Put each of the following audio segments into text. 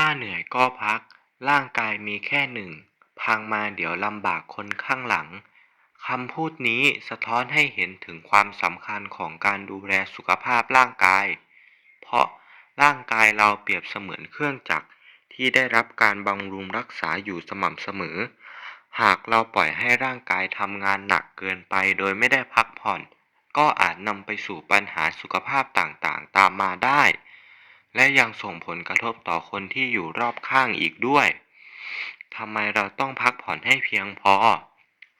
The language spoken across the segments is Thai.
ถ้าเหนื่อยก็พัก ร่างกายมีแค่หนึ่ง พังมาเดี๋ยวลำบากคนข้างหลัง คำพูดนี้สะท้อนให้เห็นถึงความสำคัญของการดูแลสุขภาพร่างกาย เพราะร่างกายเราเปรียบเสมือนเครื่องจักรที่ได้รับการบำรุงรักษาอยู่สม่ำเสมอ หากเราปล่อยให้ร่างกายทำงานหนักเกินไปโดยไม่ได้พักผ่อน ก็อาจนำไปสู่ปัญหาสุขภาพต่างๆ ตามมาได้ และยังส่งผลกระทบต่อคนที่อยู่รอบข้างอีกด้วยทำไมเราต้องพักผ่อนให้เพียงพอ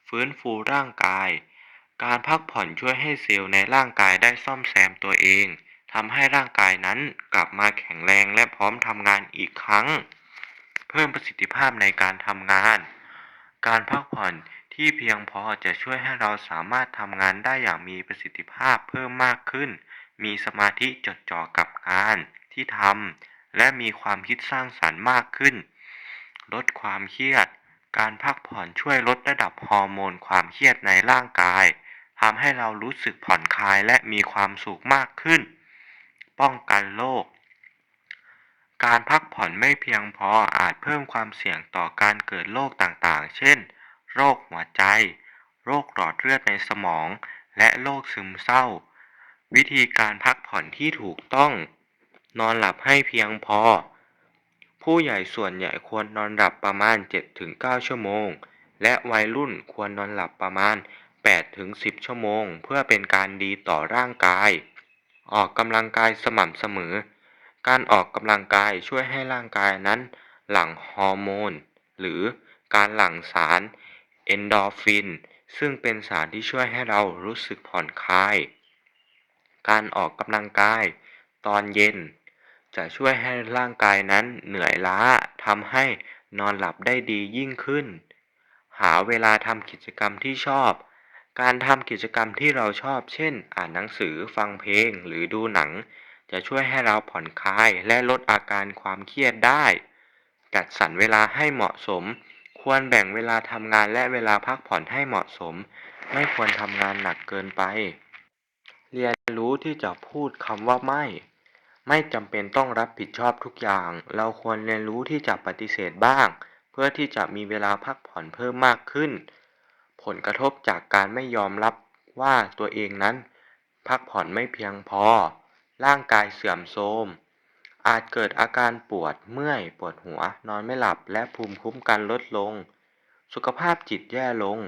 ฟื้นฟูร่างกาย การพักผ่อนช่วยให้เซลล์ในร่างกายได้ซ่อมแซมตัวเองทำให้ร่างกายนั้นกลับมาแข็งแรงและพร้อมทำงานอีกครั้ง เพิ่มประสิทธิภาพในการทำงาน การพักผ่อนที่เพียงพอจะช่วยให้เราสามารถทำงานได้อย่างมีประสิทธิภาพเพิ่มมากขึ้น มีสมาธิจดจ่อกับงาน ที่ทำและมีความคิดสร้างสรรค์มากขึ้น ลดความเครียด การพักผ่อนช่วยลดระดับฮอร์โมนความเครียดในร่างกายทำให้เรารู้สึกผ่อนคลายและมีความสุขมากขึ้น ป้องกันโรค การพักผ่อนไม่เพียงพออาจเพิ่มความเสี่ยงต่อการเกิดโรคต่างๆ เช่น โรคหัวใจ โรคหลอดเลือดในสมอง และโรคซึมเศร้า วิธีการพักผ่อนที่ถูกต้อง นอนหลับให้เพียงพอ ผู้ใหญ่ส่วนใหญ่ควรนอนหลับประมาณ 7-9 ชั่วโมง และวัยรุ่นควรนอนหลับประมาณ 8-10 ชั่วโมง เพื่อเป็นการดีต่อร่างกาย ออกกำลังกายสม่ำเสมอ การออกกำลังกายช่วยให้ร่างกายนั้น หลั่งฮอร์โมน หรือการหลั่งสารเอนโดฟิน ซึ่งเป็นสารที่ช่วยให้เรารู้สึกผ่อนคลาย การออกกำลังกาย ตอนเย็น จะช่วยให้ร่างกายนั้นเหนื่อยล้าทำให้นอนหลับได้ดียิ่งขึ้น หาเวลาทำกิจกรรมที่ชอบ การทำกิจกรรมที่เราชอบ เช่น อ่านหนังสือฟังเพลงหรือดูหนัง จะช่วยให้เราผ่อนคลายและลดอาการความเครียดได้ จัดสรรเวลาให้เหมาะสม ควรแบ่งเวลาทำงานและเวลาพักผ่อนให้เหมาะสม ไม่ควรทำงานหนักเกินไป เรียนรู้ที่จะพูดคำว่าไม่ ไม่จำเป็นต้องรับผิดชอบทุกอย่าง เราควรเรียนรู้ที่จะปฏิเสธบ้าง เพื่อที่จะมีเวลาพักผ่อนเพิ่มมากขึ้น ผลกระทบจากการไม่ยอมรับว่าตัวเองนั้น พักผ่อนไม่เพียงพอ ร่างกายเสื่อมโทรม อาจเกิดอาการปวดเมื่อยปวดหัว นอนไม่หลับและภูมิคุ้มกันลดลง สุขภาพจิตแย่ลง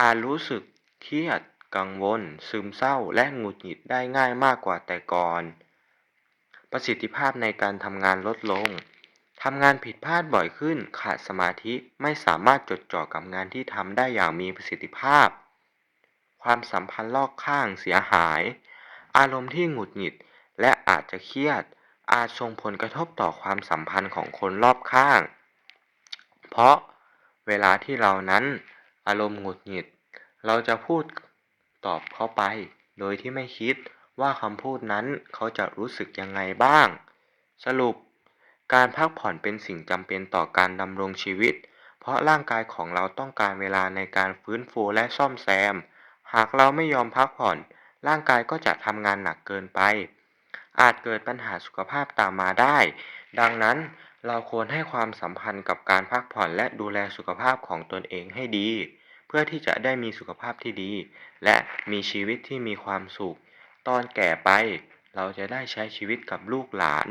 อาจรู้สึกเครียด กังวล ซึมเศร้าและหงุดหงิดได้ง่ายมากกว่าแต่ก่อน ประสิทธิภาพในการทำงานลดลง ทำงานผิดพลาดบ่อยขึ้น ขาดสมาธิ ไม่สามารถจดจ่อกับงานที่ทำได้อย่างมีประสิทธิภาพ ความสัมพันธ์รอบข้างเสียหาย อารมณ์ที่หงุดหงิดและอาจจะเครียด อาจส่งผลกระทบต่อความสัมพันธ์ของคนรอบข้าง เพราะเวลาที่เรานั้น อารมณ์หงุดหงิด เราจะพูดตอบเขาไป โดยที่ไม่คิด ว่าคำพูดนั้นเขาจะรู้สึกยังไงบ้าง สรุป การพักผ่อนเป็นสิ่งจำเป็นต่อการดำรงชีวิต เพราะร่างกายของเราต้องการเวลาในการฟื้นฟูและซ่อมแซม หากเราไม่ยอมพักผ่อน ร่างกายก็จะทำงานหนักเกินไป อาจเกิดปัญหาสุขภาพตามมาได้ ดังนั้นเราควรให้ความสัมพันธ์กับการพักผ่อนและดูแลสุขภาพของตนเองให้ดี เพื่อที่จะได้มีสุขภาพที่ดี และมีชีวิตที่มีความสุข ตอนแก่ไปเราจะได้ใช้ชีวิตกับลูกหลาน